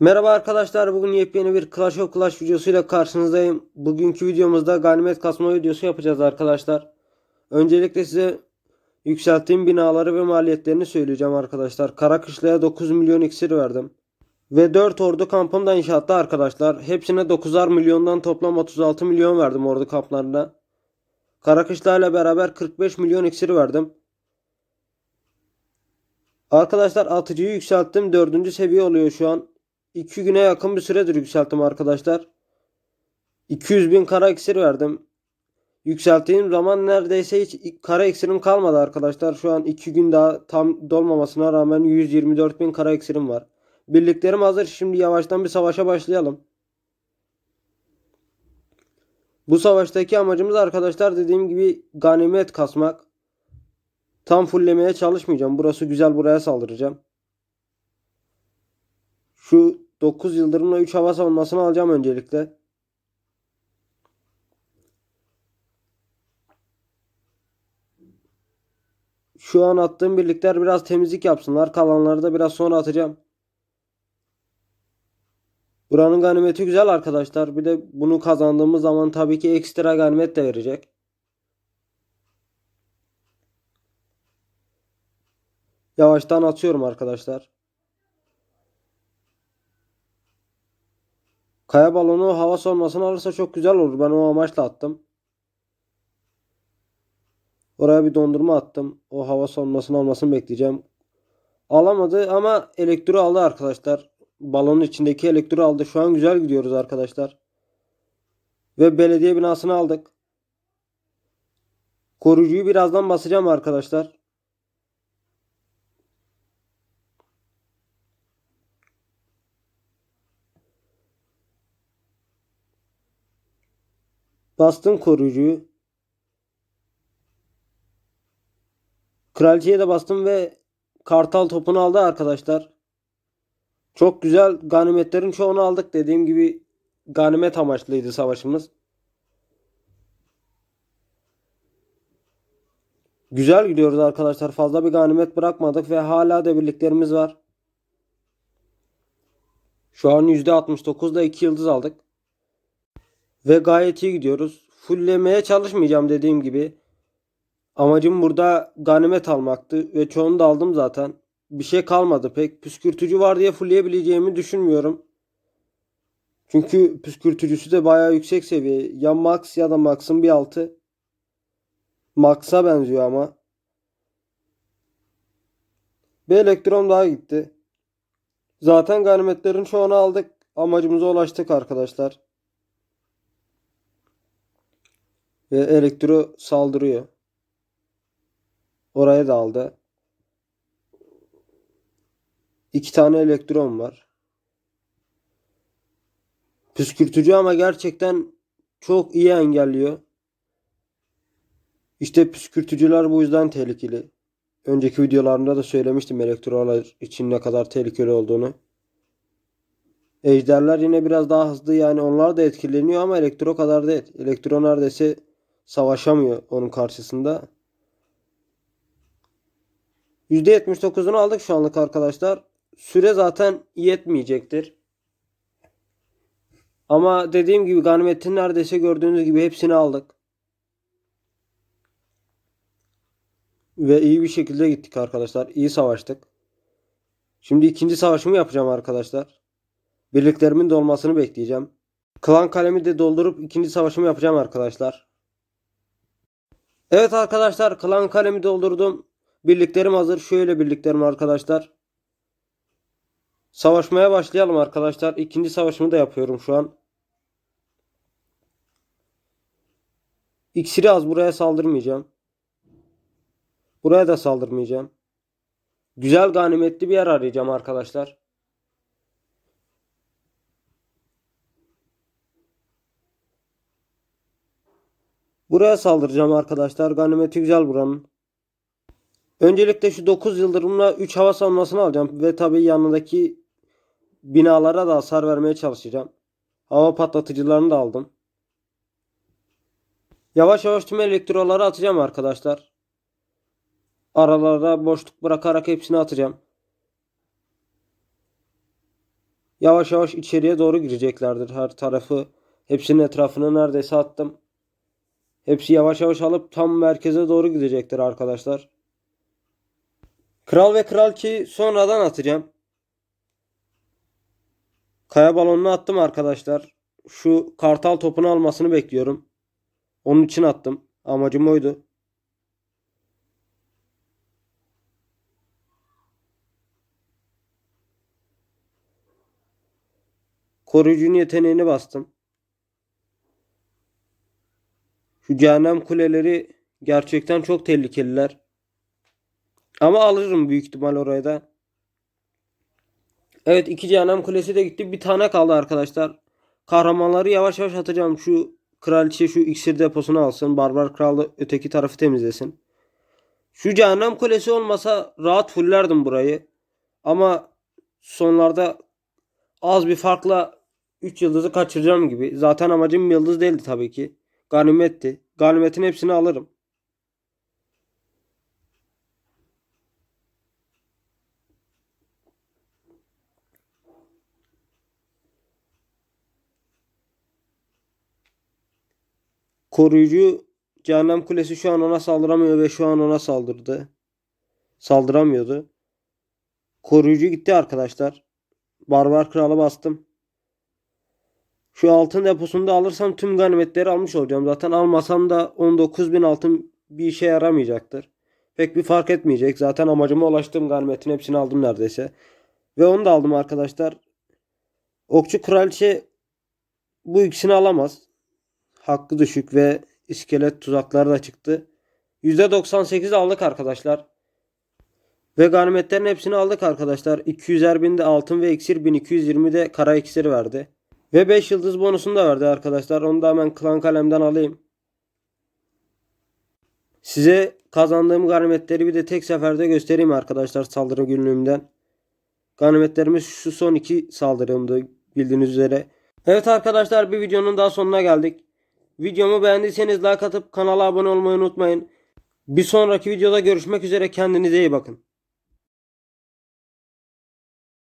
Merhaba arkadaşlar. Bugün yepyeni bir Clash of Clash videosuyla karşınızdayım. Bugünkü videomuzda ganimet kasma videosu yapacağız arkadaşlar. Öncelikle size yükselttiğim binaları ve maliyetlerini söyleyeceğim arkadaşlar. Karakışla'ya 9 milyon iksir verdim. Ve 4 ordu kampım da inşaatta arkadaşlar. Hepsine 9'ar milyondan toplam 36 milyon verdim ordu kamplarına. Karakışla ile beraber 45 milyon iksir verdim. Arkadaşlar atıcıyı yükselttim. 4. seviye oluyor şu an. 2 güne yakın bir süredir yükselttim arkadaşlar. 200 bin kara iksir verdim. Yükselttiğim zaman neredeyse hiç kara iksirim kalmadı arkadaşlar. Şu an 2 gün daha tam dolmamasına rağmen 124 bin kara iksirim var. Birliklerim hazır. Şimdi yavaştan bir savaşa başlayalım. Bu savaştaki amacımız arkadaşlar dediğim gibi ganimet kasmak. Tam fulllemeye çalışmayacağım. Burası güzel buraya saldıracağım. Şu 9 yıldırımla 3 hava savunmasını alacağım öncelikle. Şu an attığım birlikler biraz temizlik yapsınlar. Kalanları da biraz sonra atacağım. Buranın ganimeti güzel arkadaşlar. Bir de bunu kazandığımız zaman tabii ki ekstra ganimet de verecek. Yavaştan atıyorum arkadaşlar. Kaya balonu hava sormasını alırsa çok güzel olur. Ben o amaçla attım. Oraya bir dondurma attım. O hava sormasını almasını bekleyeceğim. Alamadı ama elektro aldı arkadaşlar. Balonun içindeki elektro aldı. Şu an güzel gidiyoruz arkadaşlar. Ve belediye binasını aldık. Koruyucuyu birazdan basacağım arkadaşlar. Bastım koruyucuyu. Kraliçeye de bastım ve kartal topunu aldı arkadaşlar. Çok güzel ganimetlerin çoğunu aldık. Dediğim gibi ganimet amaçlıydı savaşımız. Güzel gidiyoruz arkadaşlar. Fazla bir ganimet bırakmadık ve hala da birliklerimiz var. Şu an %69'da 2 yıldız aldık. Ve gayet iyi gidiyoruz. Fulllemeye çalışmayacağım dediğim gibi. Amacım burada ganimet almaktı ve çoğunu da aldım zaten. Bir şey kalmadı pek. Püskürtücü var diye fullleyebileceğimi düşünmüyorum. Çünkü püskürtücüsü de bayağı yüksek seviye. Ya max ya da max'ın bir altı. Max'a benziyor ama. Bir elektron daha gitti. Zaten ganimetlerin çoğunu aldık. Amacımıza ulaştık arkadaşlar. Ve elektro saldırıyor. Oraya da aldı. İki tane elektron var. Püskürtücü ama gerçekten çok iyi engelliyor. İşte püskürtücüler bu yüzden tehlikeli. Önceki videolarımda da söylemiştim elektrolar için ne kadar tehlikeli olduğunu. Ejderler yine biraz daha hızlı yani onlar da etkileniyor ama elektro kadar değil. Elektro neredeyse savaşamıyor onun karşısında. %79'unu aldık şu anlık arkadaşlar. Süre zaten yetmeyecektir. Ama dediğim gibi ganimetin neredeyse gördüğünüz gibi hepsini aldık. Ve iyi bir şekilde gittik arkadaşlar. İyi savaştık. Şimdi ikinci savaşımı yapacağım arkadaşlar. Birliklerimin dolmasını bekleyeceğim. Klan kalemi de doldurup ikinci savaşımı yapacağım arkadaşlar. Evet arkadaşlar klan kalemi doldurdum. Birliklerim hazır. Şöyle birliklerim arkadaşlar. Savaşmaya başlayalım arkadaşlar. İkinci savaşımı da yapıyorum şu an. İksiri az buraya saldırmayacağım. Buraya da saldırmayacağım. Güzel ganimetli bir yer arayacağım arkadaşlar. Buraya saldıracağım arkadaşlar. Ganimeti güzel buranın. Öncelikle şu 9 yıldırımla 3 hava savunmasını alacağım. Ve tabii yanındaki binalara da hasar vermeye çalışacağım. Hava patlatıcılarını da aldım. Yavaş yavaş tüm elektroları atacağım arkadaşlar. Aralara boşluk bırakarak hepsini atacağım. yavaş yavaş içeriye doğru gireceklerdir. Her tarafı hepsinin etrafını neredeyse attım. Hepsi yavaş yavaş alıp tam merkeze doğru gidecektir arkadaşlar. Kral ve kralki sonradan atacağım. Kaya balonunu attım arkadaşlar. Şu kartal topunu almasını bekliyorum. Onun için attım. Amacım oydu. Koruyucunun yeteneğini bastım. Şu cehennem kuleleri gerçekten çok tehlikeliler. Ama alırım büyük ihtimal oraya da. Evet iki cehennem kulesi de gitti. Bir tane kaldı arkadaşlar. Kahramanları yavaş yavaş atacağım. Şu kraliçe şu iksir deposunu alsın. Barbar kral da öteki tarafı temizlesin. Şu cehennem kulesi olmasa rahat fullerdim burayı. Ama sonlarda az bir farkla 3 yıldızı kaçıracağım gibi. Zaten amacım yıldız değildi tabii ki. Ganimetti. Ganimetin hepsini alırım. Koruyucu Cehennem Kulesi şu an ona saldıramıyor ve şu an ona saldırdı. Saldıramıyordu. Koruyucu gitti arkadaşlar. Barbar Kral'a bastım. Şu altın deposunu da alırsam tüm ganimetleri almış olacağım. Zaten almasam da 19.000 altın bir işe yaramayacaktır. Pek bir fark etmeyecek. Zaten amacıma ulaştığım ganimetin hepsini aldım neredeyse. Ve onu da aldım arkadaşlar. Okçu Kraliçe bu ikisini alamaz. Hakkı düşük ve iskelet tuzakları da çıktı. %98 aldık arkadaşlar. Ve ganimetlerin hepsini aldık arkadaşlar. 200'er binde altın ve iksir 1220 de kara iksir verdi. Ve 5 yıldız bonusunu da verdi arkadaşlar. Onu da hemen klan kalemden alayım. Size kazandığım ganimetleri bir de tek seferde göstereyim arkadaşlar saldırı günlüğümden. Ganimetlerimiz şu son iki saldırımdı bildiğiniz üzere. Evet arkadaşlar bir videonun daha sonuna geldik. Videomu beğendiyseniz like atıp kanala abone olmayı unutmayın. Bir sonraki videoda görüşmek üzere kendinize iyi bakın.